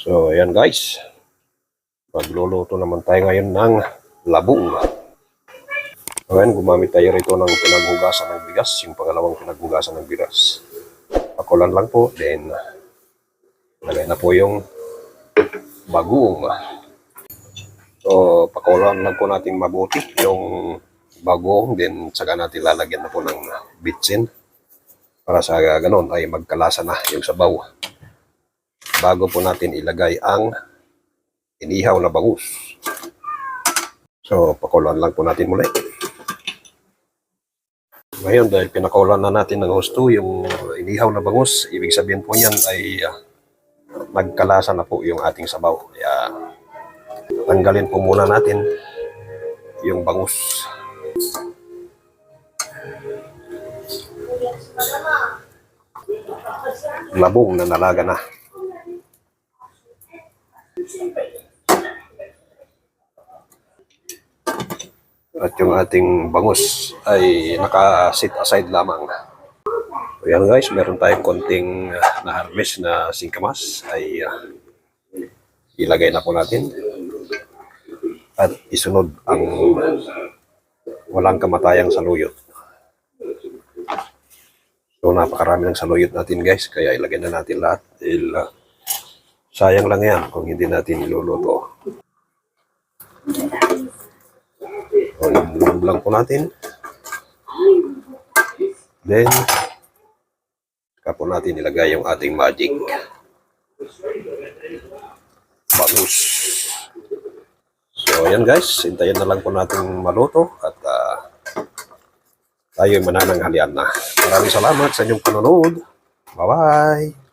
So, ayan guys. Magluluto naman tayo ngayon ng labong. Ngayon, gumamit tayo rito ng pinaghugasan ng bigas, yung pangalawang pinaghugasan ng bigas. Pakulan lang po, then lagay na po yung bagoong. So, pakulan lang po natin mabuti yung bagoong, then saka natin lalagyan na po ng bitsin para sa ganon ay magkalasa na yung sabaw bago po natin ilagay ang inihaw na bangus. So, pakuluan lang po natin muli. Ngayon, dahil pinakulan na natin ng gusto yung inihaw na bangus, ibig sabihin po niyan ay ah, nagkalasa na po yung ating sabaw. Kaya, tanggalin po muna natin yung bangus. Labong na nalaga na. At yung ating bangus ay naka-sit aside lamang. So yan guys, meron tayong konting uh, na-harvest na singkamas ay uh, ilagay na po natin. At isunod ang walang kamatayang saluyot. So napakarami ng saluyot natin guys, kaya ilagay na natin lahat. Uh, sayang lang yan kung hindi natin iluluto. So, ilulog lang po natin. Then, saka po natin ilagay yung ating magic. Bangus. So, ayan guys. Hintayin na lang po natin maluto at ah, tayo manananghalian na. Maraming salamat sa inyong panonood. Bye-bye!